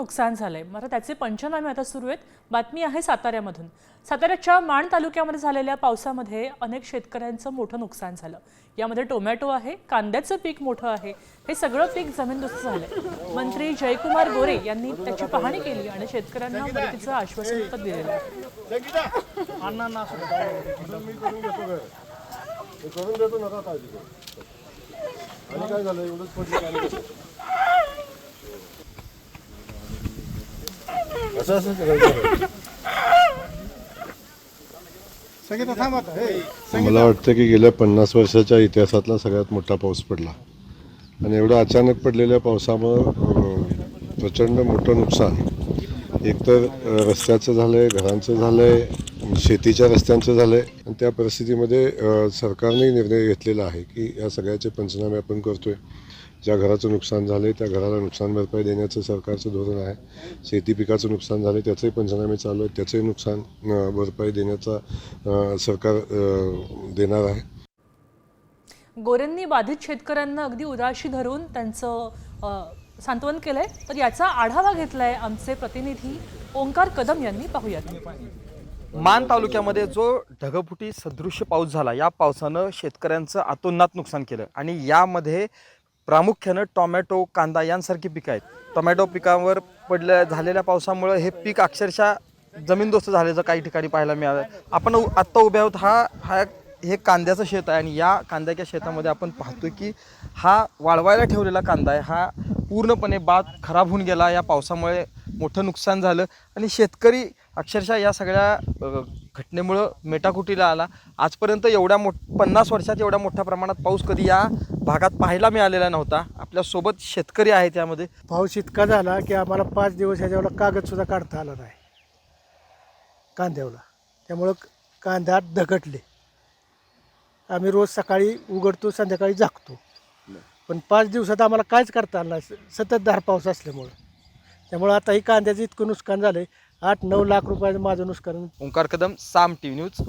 नुकसान झालंय. मात्र त्याचे पंचनामे आता सुरू आहेत. बातमी आहे साताऱ्यामधून. साताऱ्याच्या माण तालुक्यामध्ये झालेल्या पावसामध्ये अनेक शेतकऱ्यांचं मोठं नुकसान झालं. यामध्ये टोमॅटो आहे कांद्याचं पीक मोठं आहे. हे सगळं पीक जमीनदोस्त झालंय. मंत्री जयकुमार गोरे यांनी त्याची पाहणी केली आणि शेतकऱ्यांना मदतीचं आश्वासन दिलेलं आहे. कसं? असं असं मला वाटतं की गेल्या पन्नास वर्षाच्या इतिहासातला सगळ्यात मोठा पाऊस पडला. आणि एवढा अचानक पडलेल्या पावसामुळं प्रचंड मोठं नुकसान. एकतर अं, रस्त्याचं झालंय घरांचं झालंय शेतीच्या रस्त्यांचं झालंय. आणि त्या परिस्थितीमध्ये सरकारने निर्णय घेतलेला आहे की या सगळ्याचे पंचनामे आपण करतोय. ज्या घराचं नुकसान झालंय त्या घराला नुकसान भरपाई देण्याचं सरकारचं धोरण आहे. शेती पिकाचं नुकसान झालंय त्याचेही पंचनामे चालू आहेत. त्याचंही नुकसान भरपाई देण्याचा सरकार देणार आहे. गोरेंनी बाधित शेतकऱ्यांना अगदी उदाशी धरून त्यांचं सांत्वन केलंय. तर याचा आढावा घेतलाय आमचे प्रतिनिधी ओंकार कदम यांनी. पाहूयात. मान तालुक्यामध्ये जो ढगफुटी सदृश्य पाऊस झाला या पावसानं शेतकऱ्यांचं अतोनात नुकसान केलं. आणि यामध्ये प्रामुख्यानं टोमॅटो कांदा यांसारखी पिकं आहेत. टोमॅटो पिकावर पडल्या झालेल्या पावसामुळं हे पीक अक्षरशः जमीनदोस्त झाल्याचं काही ठिकाणी पाहायला मिळालं. आपण आत्ता उभे आहोत हा हा हे कांद्याचं शेत आहे आणि या कांद्याच्या शेतामध्ये आपण पाहतो की हा वाळवायला ठेवलेला कांदा आहे. हा पूर्णपणे बाग खराब होऊन गेला. या पावसामुळे मोठं नुकसान झालं. आणि शेतकरी अक्षरशः या सगळ्या घटनेमुळं मेटाकुटीला आला. आजपर्यंत एवढ्या मोठ पन्नास वर्षात एवढ्या मोठ्या प्रमाणात पाऊस कधी या भागात पाहायला मिळालेला नव्हता. आपल्यासोबत शेतकरी आहे त्यामध्ये. पाऊस इतका झाला की आम्हाला पाच दिवस ह्याच्यावर कागदसुद्धा काढता आला नाही. कांद्यावला त्यामुळं कांद्यात दगटले आम्ही रोज सकाळी उघडतो संध्याकाळी झाकतो. पण पाच दिवसात आम्हाला काहीच करता आलं नाही. सतत सततधार पाऊस असल्यामुळं. त्यामुळं आता ही कांद्याचं इतकं नुकसान झालं आहे आठ नऊ लाख रुपयाचं माझं नुकसान. Omkar Kadam Saam T V news.